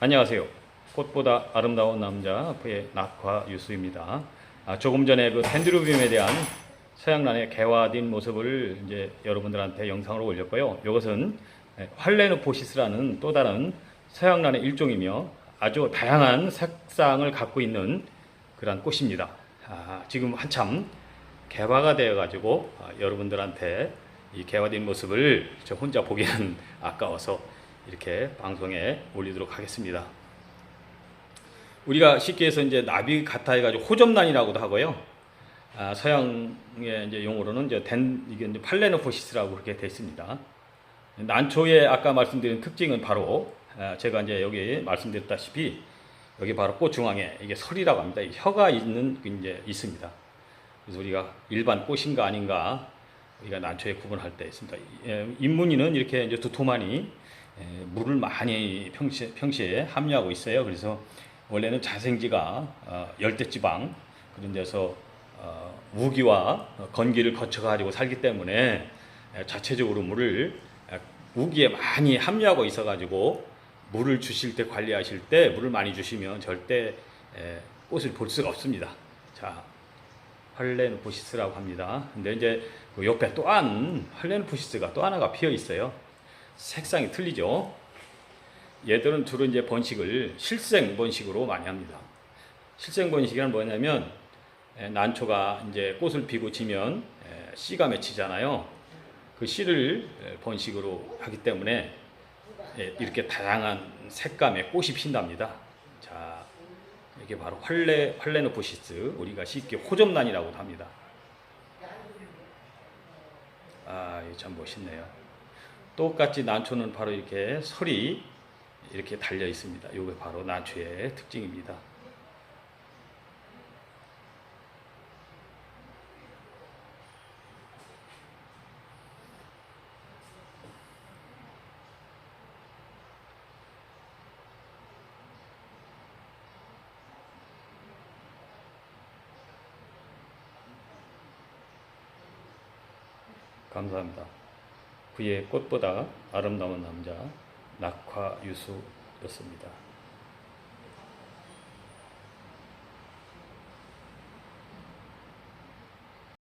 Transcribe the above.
안녕하세요. 꽃보다 아름다운 남자 의 낙화 유수입니다. 아, 조금 전에 그 덴드루비움에 대한 서양란의 개화된 모습을 이제 여러분들한테 영상으로 올렸고요. 이것은 활레노포시스라는 또 다른 서양란의 일종이며 아주 다양한 색상을 갖고 있는 그런 꽃입니다. 아, 지금 한참 개화가 되어 가지고 아, 여러분들한테 이 개화된 모습을 저 혼자 보기는 아까워서 이렇게 방송에 올리도록 하겠습니다. 우리가 쉽게 해서 이제 나비 같아 해가지고 호접란이라고도 하고요. 아, 서양의 이제 용어로는 이제 덴 이게 이제 팔레노포시스라고 그렇게 되어 있습니다. 난초의 아까 말씀드린 특징은 바로 아, 제가 이제 여기 말씀드렸다시피 여기 바로 꽃 중앙에 이게 설이라고 합니다. 이 혀가 있는 게 이제 있습니다. 그래서 우리가 일반 꽃인가 아닌가 우리가 난초에 구분할 때 있습니다. 예, 인문이는 이렇게 이제 두토만이 예, 물을 많이 평시, 평시에 함유하고 있어요. 그래서 원래는 자생지가 어, 열대지방 그런 데서 어, 우기와 건기를 거쳐가지고 살기 때문에 예, 자체적으로 물을 예, 우기에 많이 함유하고 있어가지고 물을 주실 때 관리하실 때 물을 많이 주시면 절대 예, 꽃을 볼 수가 없습니다. 자, 할렌포시스라고 합니다. 근데 이제 그 옆에 또한 할렌포시스가 또 하나가 피어 있어요. 색상이 틀리죠. 얘들은 주로 이제 번식을 실생 번식으로 많이 합니다. 실생 번식이란 뭐냐면 에, 난초가 이제 꽃을 피고 지면 에, 씨가 맺히잖아요. 그 씨를 에, 번식으로 하기 때문에 에, 이렇게 다양한 색감의 꽃이 핀답니다. 자, 이게 바로 활레 활레노포시스 우리가 쉽게 호접란이라고도 합니다. 아, 참 멋있네요. 똑같이 난초는 바로 이렇게 설이 이렇게 달려 있습니다. 이게 바로 난초의 특징입니다. 감사합니다. 그의 꽃보다 아름다운 남자 낙화유수였습니다.